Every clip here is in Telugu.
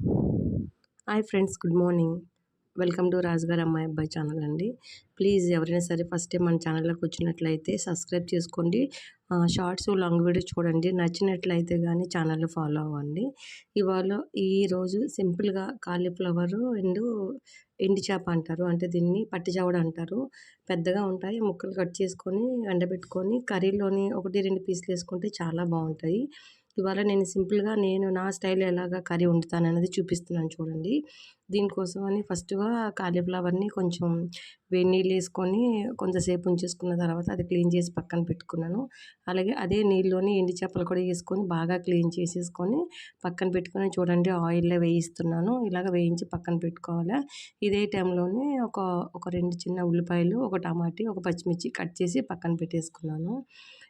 Hi friends good morning. Welcome to రాజుగారు అమ్మాయి అబ్బాయి ఛానల్ అండి. ప్లీజ్ ఎవరైనా సరే ఫస్ట్ టైం మన ఛానల్లోకి వచ్చినట్లయితే సబ్స్క్రైబ్ చేసుకోండి. షార్ట్స్ లాంగ్ వీడియో చూడండి. నచ్చినట్లయితే కానీ ఛానల్ ఫాలో అవ్వండి. ఇవాళ ఈరోజు సింపుల్గా కాలీఫ్లవర్ అండ్ ఎండి చేప అంటారు. అంటే దీన్ని పట్టి చావడ అంటారు. పెద్దగా ఉంటాయి. ముక్కలు కట్ చేసుకొని ఎండబెట్టుకొని కర్రీలోని ఒకటి రెండు పీసులు వేసుకుంటే చాలా బాగుంటాయి. ఇవాళ నేను సింపుల్గా నేను నా స్టైల్ ఎలాగా కర్రీ వండుతాను అనేది చూపిస్తున్నాను చూడండి. దీనికోసం అని ఫస్ట్గా కాలీఫ్లవర్ని కొంచెం వేడి నీళ్ళు వేసుకొని కొంతసేపు ఉంచేసుకున్న తర్వాత అది క్లీన్ చేసి పక్కన పెట్టుకున్నాను. అలాగే అదే నీళ్ళలోని ఎండి చేపలు కూడా వేసుకొని బాగా క్లీన్ చేసేసుకొని పక్కన పెట్టుకొని చూడండి ఆయిల్లో వేయిస్తున్నాను. ఇలాగ వేయించి పక్కన పెట్టుకోవాలి. ఇదే టైంలోనే ఒక ఒక రెండు చిన్న ఉల్లిపాయలు ఒక టమాటీ ఒక పచ్చిమిర్చి కట్ చేసి పక్కన పెట్టేసుకున్నాను.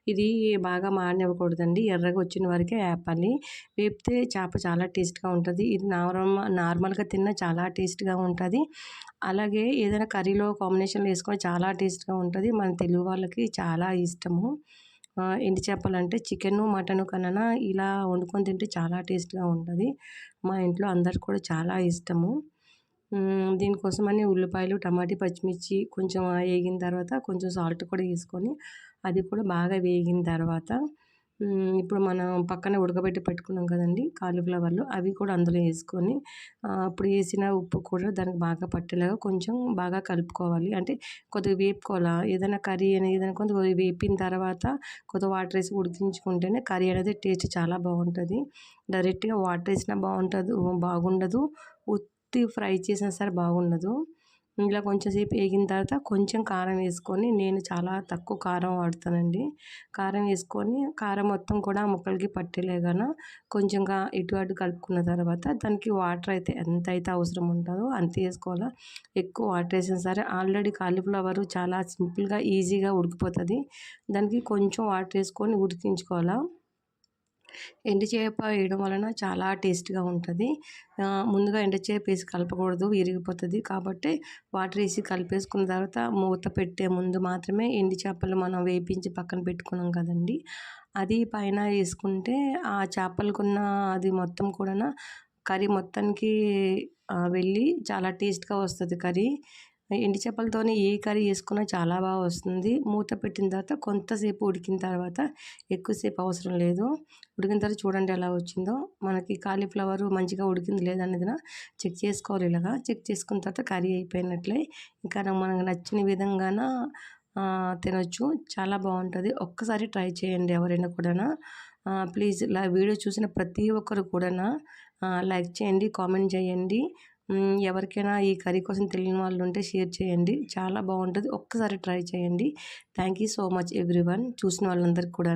ఇది బాగా మాడనివ్వకూడదండి ఎర్రగా వచ్చిన వరకే వేపాలి వేపితే చేప చాలా టేస్ట్గా ఉంటుంది. ఇది నార్మల్ నార్మల్గా తిన్న చాలా టేస్ట్గా ఉంటుంది. అలాగే ఏదైనా కర్రీలో కాంబినేషన్లో వేసుకొని చాలా టేస్ట్గా ఉంటుంది. మన తెలుగు వాళ్ళకి చాలా ఇష్టము. ఎండి చేపలు అంటే మటను మటన్ కన్నా ఇలా వండుకొని తింటే చాలా టేస్ట్గా ఉంటుంది. మా ఇంట్లో అందరికి కూడా చాలా ఇష్టము. దీనికోసమని ఉల్లిపాయలు టమాటా పచ్చిమిర్చి కొంచెం వేగిన తర్వాత కొంచెం సాల్ట్ కూడా వేసుకొని అది కూడా బాగా వేగిన తర్వాత ఇప్పుడు మనం పక్కన ఉడకబెట్టి పెట్టుకున్నాం కదండి కాలీఫ్లవర్లు అవి కూడా అందులో వేసుకొని అప్పుడు వేసిన ఉప్పు కూడా దానికి బాగా పట్టేలాగా కొంచెం బాగా కలుపుకోవాలి. అంటే కొద్దిగా వేపుకోవాలా? ఏదైనా కర్రీ అనేది ఏదైనా కొద్దిగా వేపిన తర్వాత కొద్దిగా వాటర్ వేసి ఉడికించుకుంటేనే కర్రీ అనేది టేస్ట్ చాలా బాగుంటుంది. డైరెక్ట్గా వాటర్ వేసినా బాగుంటుంది బాగుండదు. ఫ్రై చేసినా సరే బాగుండదు. ఇలా కొంచెం సేపు వేగిన తర్వాత కొంచెం కారం వేసుకొని నేను చాలా తక్కువ కారం వాడతానండి. కారం వేసుకొని కారం మొత్తం కూడా ముక్కలకి పట్టేలేగాన కొంచెంగా ఇటు అటు కలుపుకున్న తర్వాత దానికి వాటర్ అయితే ఎంత అయితే అవసరం ఉంటుందో అంత వేసుకోవాలా. ఎక్కువ వాటర్ వేసిన సరే ఆల్రెడీ కాలీఫ్లవర్ చాలా సింపుల్గా ఈజీగా ఉడికిపోతుంది. దానికి కొంచెం వాటర్ వేసుకొని ఉడికించుకోవాలా. ఎండు చేప వేయడం వలన చాలా టేస్ట్గా ఉంటుంది. ముందుగా ఎండు చేప వేసి కలపకూడదు విరిగిపోతుంది. కాబట్టి వాటర్ వేసి కలిపేసుకున్న తర్వాత మూత పెట్టే ముందు మాత్రమే ఎండి చేపలు మనం వేపించి పక్కన పెట్టుకున్నాం కదండి. అది పైన వేసుకుంటే ఆ చేపలకున్న అది మొత్తం కూడా కర్రీ మొత్తానికి వెళ్ళి చాలా టేస్ట్గా వస్తుంది కర్రీ. ఎండి చేపలతోనే ఏ కర్రీ వేసుకున్నా చాలా బాగా వస్తుంది. మూత పెట్టిన తర్వాత కొంతసేపు ఉడికిన తర్వాత ఎక్కువసేపు అవసరం లేదు. ఉడికిన తర్వాత చూడండి ఎలా వచ్చిందో. మనకి కాలీఫ్లవర్ మంచిగా ఉడికింది లేదనేది చెక్ చేసుకోవాలి ఇలాగా. చెక్ చేసుకున్న తర్వాత కర్రీ అయిపోయినట్లే. ఇంకా మనకు నచ్చిన విధంగాన తినొచ్చు. చాలా బాగుంటుంది. ఒక్కసారి ట్రై చేయండి ఎవరైనా కూడా ప్లీజ్ ఇలా వీడియో చూసిన ప్రతి ఒక్కరు కూడా లైక్ చేయండి కామెంట్ చేయండి. ఎవరికైనా ఈ కర్రీ కోసం తెలియని వాళ్ళు ఉంటే షేర్ చేయండి. చాలా బాగుంటుంది. ఒక్కసారి ట్రై చేయండి. Thank you so much everyone చూసిన వాళ్ళందరికీ కూడా